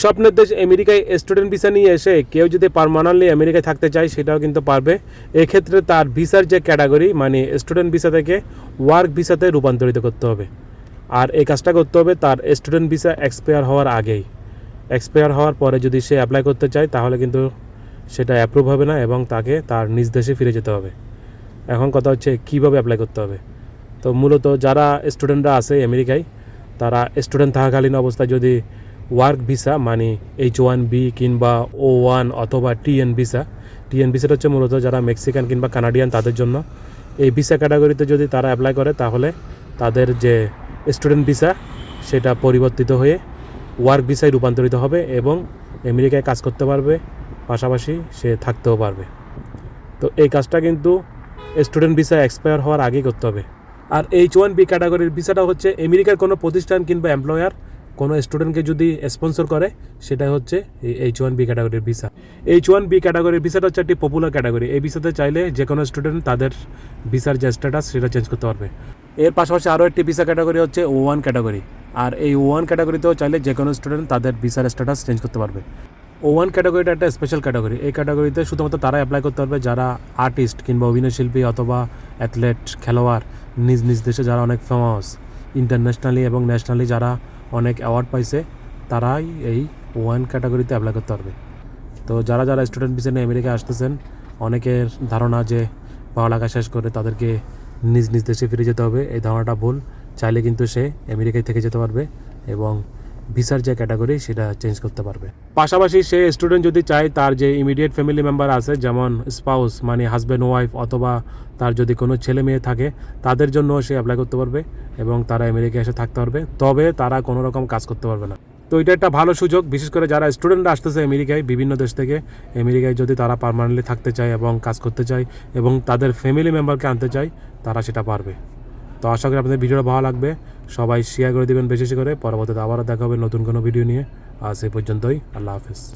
স্বপ্নের দেশ আমেরিকায় স্টুডেন্ট ভিসা নিয়ে এসে কেউ যদি পারমানেন্টলি আমেরিকায় থাকতে চায়, সেটাও কিন্তু পারবে। এক্ষেত্রে তার ভিসার যে ক্যাটাগরি মানে স্টুডেন্ট ভিসা থেকে ওয়ার্ক ভিসাতে রূপান্তরিত করতে হবে। আর এই কাজটা করতে হবে, তার স্টুডেন্ট ভিসা এক্সপায়ার হওয়ার আগেই। এক্সপায়ার হওয়ার পরে যদি সে অ্যাপ্লাই করতে চায়, তাহলে কিন্তু সেটা অ্যাপ্রুভ হবে না এবং তাকে তার নিজ দেশে ফিরে যেতে হবে। এখন কথা হচ্ছে, কীভাবে অ্যাপ্লাই করতে হবে? তো মূলত যারা স্টুডেন্টরা আছে আমেরিকায়, তারা স্টুডেন্ট থাকাকালীন অবস্থায় যদি ওয়ার্ক ভিসা মানে এইচ ওয়ান বি কিংবা ও ওয়ান অথবা T N visa. T N ভিসাটা হচ্ছে মূলত যারা মেক্সিকান কিংবা কানাডিয়ান তাদের জন্য। এই ভিসা ক্যাটাগরিতে যদি তারা অ্যাপ্লাই করে, তাহলে তাদের যে স্টুডেন্ট ভিসা সেটা পরিবর্তিত হয়ে ওয়ার্ক ভিসায় রূপান্তরিত হবে এবং আমেরিকায় কাজ করতে পারবে। পাশাপাশি সে থাকতেও পারবে। তো এই কাজটা কিন্তু স্টুডেন্ট ভিসা এক্সপায়ার হওয়ার আগেই করতে হবে। আর এইচ ওয়ান বি ক্যাটাগরির ভিসাটা হচ্ছে আমেরিকার কোনো প্রতিষ্ঠান কিংবা এমপ্লয়ার কোনো স্টুডেন্টকে যদি স্পন্সর করে সেটা হচ্ছে এই এইচ ওয়ান বি ক্যাটাগরির ভিসা এইচ ওয়ান বি ক্যাটাগরির ভিসাটা হচ্ছে একটি পপুলার ক্যাটাগরি এই ভিসাতে চাইলে যে কোনো স্টুডেন্ট তাদের ভিসার যে স্ট্যাটাস সেটা চেঞ্জ করতে পারবে। এর পাশাপাশি আরও একটি ভিসা ক্যাটাগরি হচ্ছে ও ওয়ান ক্যাটাগরি আর এই ও ওয়ান ক্যাটাগরিতেও চাইলে যে কোনো স্টুডেন্ট তাদের ভিসার স্ট্যাটাস চেঞ্জ করতে পারবে। ও ওয়ান ক্যাটাগরিটা একটা স্পেশাল ক্যাটাগরি এই ক্যাটাগরিতে শুধুমাত্র তারা অ্যাপ্লাই করতে পারবে যারা আর্টিস্ট কিংবা অভিনয়শিল্পী অথবা অ্যাথলেট খেলোয়াড় নিজ নিজ দেশে যারা অনেক ফেমাস ইন্টারন্যাশনালি এবং ন্যাশনালি যারা অনেক অ্যাওয়ার্ড পাইছে, তারাই এই ওয়ান ক্যাটাগরিতে অ্যাপ্লাই করতে পারবে। তো যারা যারা স্টুডেন্ট ভিসা নিয়ে আমেরিকায় আসতেছেন, অনেকের ধারণা যে পড়ালেখা শেষ করে তাদেরকে নিজ নিজ দেশে ফিরে যেতে হবে, এই ধারণাটা ভুল। চাইলে কিন্তু সে আমেরিকায় থেকে যেতে পারবে এবং ভিসার যে ক্যাটাগরি, সেটা চেঞ্জ করতে পারবে। পাশাপাশি সে স্টুডেন্ট যদি চায়, তার যে ইমিডিয়েট ফ্যামিলি মেম্বার আছে, যেমন স্পাউস মানে হাজব্যান্ড ওয়াইফ অথবা তার যদি কোনো ছেলে মেয়ে থাকে, তাদের জন্য সে অ্যাপ্লাই করতে পারবে এবং তারা আমেরিকায় এসে থাকতে পারবে। তবে তারা কোনো রকম কাজ করতে পারবে না। তো এটা একটা ভালো সুযোগ, বিশেষ করে যারা স্টুডেন্টরা আসতেছে আমেরিকায়, বিভিন্ন দেশ থেকে। আমেরিকায় যদি তারা পারমানেন্টলি থাকতে চায় এবং কাজ করতে চায় এবং তাদের ফ্যামিলি মেম্বারকে আনতে চায়, তারা সেটা পারবে। তো আশা করি আপনাদের ভিডিওটা ভালো লাগবে। সবাই শেয়ার করে দেবেন বেশি করে। পরবর্তীতে আবারও দেখা হবে নতুন কোনো ভিডিও নিয়ে। আজ এই পর্যন্তই। আল্লাহ হাফেজ।